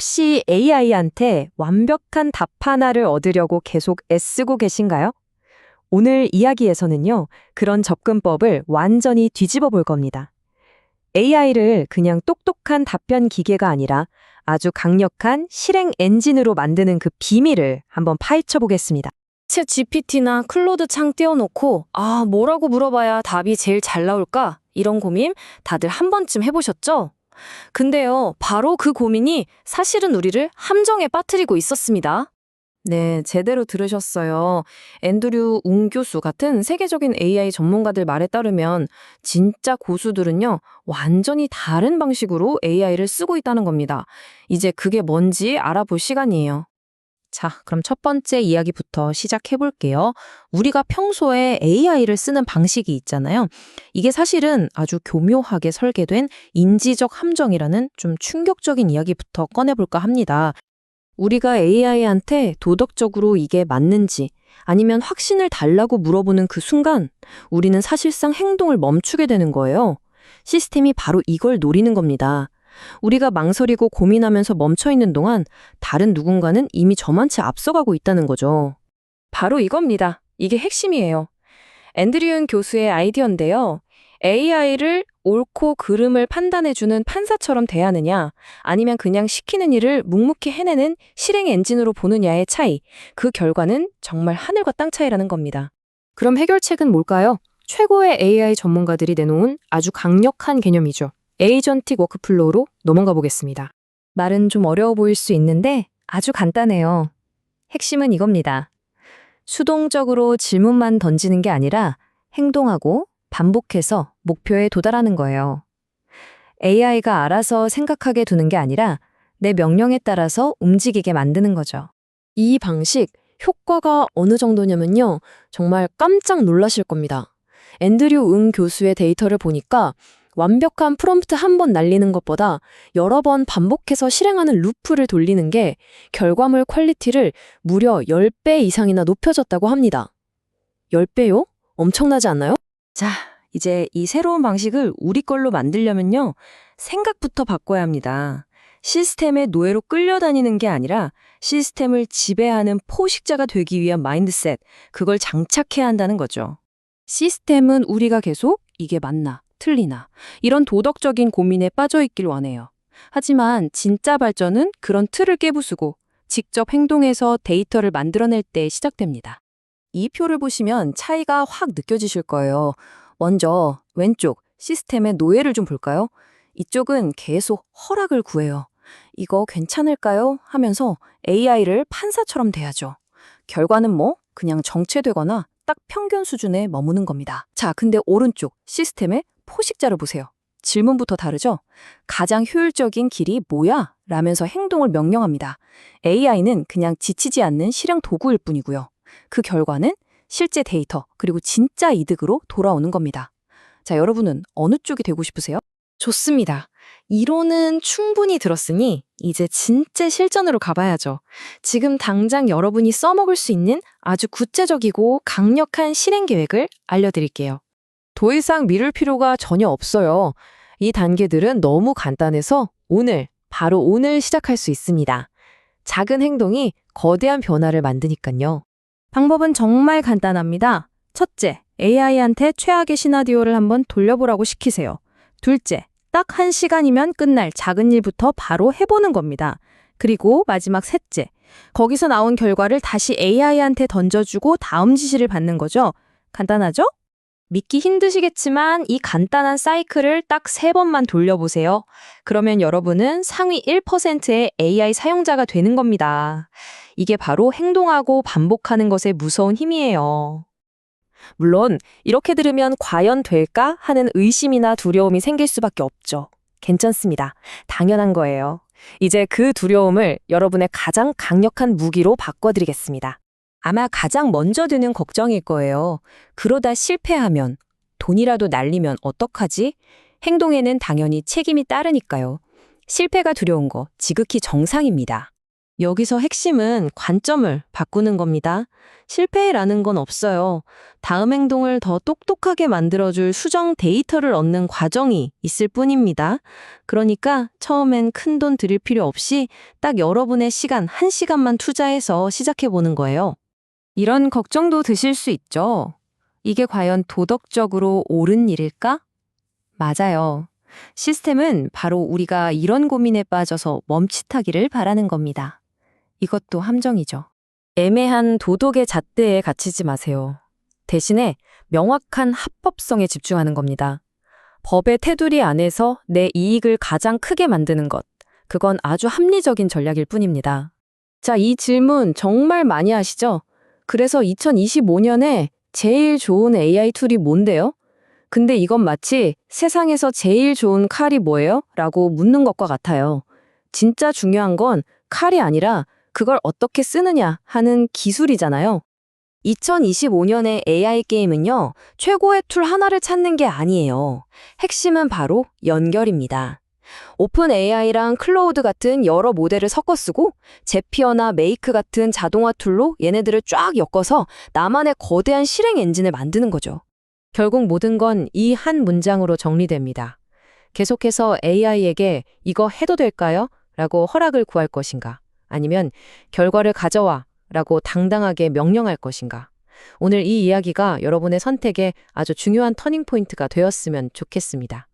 혹시 AI한테 완벽한 답 하나를 얻으려고 계속 애쓰고 계신가요? 오늘 이야기에서는요, 그런 접근법을 완전히 뒤집어 볼 겁니다. AI를 그냥 똑똑한 답변 기계가 아니라 아주 강력한 실행 엔진으로 만드는 그 비밀을 한번 파헤쳐 보겠습니다. 챗 GPT나 클로드 창 띄워놓고 아 뭐라고 물어봐야 답이 제일 잘 나올까 이런 고민 다들 한 번쯤 해보셨죠? 근데요 바로 그 고민이 사실은 우리를 함정에 빠뜨리고 있었습니다. 네, 제대로 들으셨어요. 앤드류 웅 교수 같은 세계적인 AI 전문가들 말에 따르면 진짜 고수들은요, 완전히 다른 방식으로 AI를 쓰고 있다는 겁니다. 이제 그게 뭔지 알아볼 시간이에요. 자, 그럼 첫 번째 이야기부터 시작해 볼게요. 우리가 평소에 AI를 쓰는 방식이 있잖아요. 이게 사실은 아주 교묘하게 설계된 인지적 함정이라는 좀 충격적인 이야기부터 꺼내볼까 합니다. 우리가 AI한테 도덕적으로 이게 맞는지 아니면 확신을 달라고 물어보는 그 순간 우리는 사실상 행동을 멈추게 되는 거예요. 시스템이 바로 이걸 노리는 겁니다. 우리가 망설이고 고민하면서 멈춰 있는 동안 다른 누군가는 이미 저만치 앞서가고 있다는 거죠. 바로 이겁니다. 이게 핵심이에요. 앤드리운 교수의 아이디어인데요. AI를 옳고 그름을 판단해주는 판사처럼 대하느냐, 아니면 그냥 시키는 일을 묵묵히 해내는 실행 엔진으로 보느냐의 차이, 그 결과는 정말 하늘과 땅 차이라는 겁니다. 그럼 해결책은 뭘까요? 최고의 AI 전문가들이 내놓은 아주 강력한 개념이죠. 에이전틱 워크플로우로 넘어가 보겠습니다. 말은 좀 어려워 보일 수 있는데 아주 간단해요. 핵심은 이겁니다. 수동적으로 질문만 던지는 게 아니라 행동하고 반복해서 목표에 도달하는 거예요. AI가 알아서 생각하게 두는 게 아니라 내 명령에 따라서 움직이게 만드는 거죠. 이 방식, 효과가 어느 정도냐면요. 정말 깜짝 놀라실 겁니다. 앤드류 응 교수의 데이터를 보니까 완벽한 프롬프트 한 번 날리는 것보다 여러 번 반복해서 실행하는 루프를 돌리는 게 결과물 퀄리티를 무려 10배 이상이나 높여졌다고 합니다. 10배요? 엄청나지 않나요? 자, 이제 이 새로운 방식을 우리 걸로 만들려면요. 생각부터 바꿔야 합니다. 시스템의 노예로 끌려다니는 게 아니라 시스템을 지배하는 포식자가 되기 위한 마인드셋, 그걸 장착해야 한다는 거죠. 시스템은 우리가 계속 이게 맞나, 틀리나, 이런 도덕적인 고민에 빠져 있길 원해요. 하지만 진짜 발전은 그런 틀을 깨부수고 직접 행동해서 데이터를 만들어낼 때 시작됩니다. 이 표를 보시면 차이가 확 느껴지실 거예요. 먼저 왼쪽 시스템의 노예를 좀 볼까요? 이쪽은 계속 허락을 구해요. 이거 괜찮을까요? 하면서 AI를 판사처럼 대하죠. 결과는 뭐 그냥 정체되거나 딱 평균 수준에 머무는 겁니다. 자, 근데 오른쪽 시스템의 포식자를 보세요. 질문부터 다르죠? 가장 효율적인 길이 뭐야? 라면서 행동을 명령합니다. AI는 그냥 지치지 않는 실행 도구일 뿐이고요. 그 결과는 실제 데이터, 그리고 진짜 이득으로 돌아오는 겁니다. 자, 여러분은 어느 쪽이 되고 싶으세요? 좋습니다. 이론은 충분히 들었으니 이제 진짜 실전으로 가봐야죠. 지금 당장 여러분이 써먹을 수 있는 아주 구체적이고 강력한 실행 계획을 알려드릴게요. 더 이상 미룰 필요가 전혀 없어요. 이 단계들은 너무 간단해서 오늘, 바로 오늘 시작할 수 있습니다. 작은 행동이 거대한 변화를 만드니까요. 방법은 정말 간단합니다. 첫째, AI한테 최악의 시나리오를 한번 돌려보라고 시키세요. 둘째, 딱 한 시간이면 끝날 작은 일부터 바로 해보는 겁니다. 그리고 마지막 셋째, 거기서 나온 결과를 다시 AI한테 던져주고 다음 지시를 받는 거죠. 간단하죠? 믿기 힘드시겠지만 이 간단한 사이클을 딱 세 번만 돌려보세요. 그러면 여러분은 상위 1%의 AI 사용자가 되는 겁니다. 이게 바로 행동하고 반복하는 것의 무서운 힘이에요. 물론 이렇게 들으면 과연 될까 하는 의심이나 두려움이 생길 수밖에 없죠. 괜찮습니다. 당연한 거예요. 이제 그 두려움을 여러분의 가장 강력한 무기로 바꿔드리겠습니다. 아마 가장 먼저 드는 걱정일 거예요. 그러다 실패하면, 돈이라도 날리면 어떡하지? 행동에는 당연히 책임이 따르니까요. 실패가 두려운 거 지극히 정상입니다. 여기서 핵심은 관점을 바꾸는 겁니다. 실패라는 건 없어요. 다음 행동을 더 똑똑하게 만들어줄 수정 데이터를 얻는 과정이 있을 뿐입니다. 그러니까 처음엔 큰 돈 들일 필요 없이 딱 여러분의 시간, 한 시간만 투자해서 시작해보는 거예요. 이런 걱정도 드실 수 있죠. 이게 과연 도덕적으로 옳은 일일까? 맞아요. 시스템은 바로 우리가 이런 고민에 빠져서 멈칫하기를 바라는 겁니다. 이것도 함정이죠. 애매한 도덕의 잣대에 갇히지 마세요. 대신에 명확한 합법성에 집중하는 겁니다. 법의 테두리 안에서 내 이익을 가장 크게 만드는 것. 그건 아주 합리적인 전략일 뿐입니다. 자, 이 질문 정말 많이 하시죠? 그래서 2025년에 제일 좋은 AI 툴이 뭔데요? 근데 이건 마치 세상에서 제일 좋은 칼이 뭐예요? 라고 묻는 것과 같아요. 진짜 중요한 건 칼이 아니라 그걸 어떻게 쓰느냐 하는 기술이잖아요. 2025년의 AI 게임은요, 최고의 툴 하나를 찾는 게 아니에요. 핵심은 바로 연결입니다. 오픈 AI랑 클로우드 같은 여러 모델을 섞어 쓰고 제피어나 메이크 같은 자동화 툴로 얘네들을 쫙 엮어서 나만의 거대한 실행 엔진을 만드는 거죠. 결국 모든 건 이 한 문장으로 정리됩니다. 계속해서 AI에게 이거 해도 될까요? 라고 허락을 구할 것인가? 아니면 결과를 가져와 라고 당당하게 명령할 것인가? 오늘 이 이야기가 여러분의 선택에 아주 중요한 터닝 포인트가 되었으면 좋겠습니다.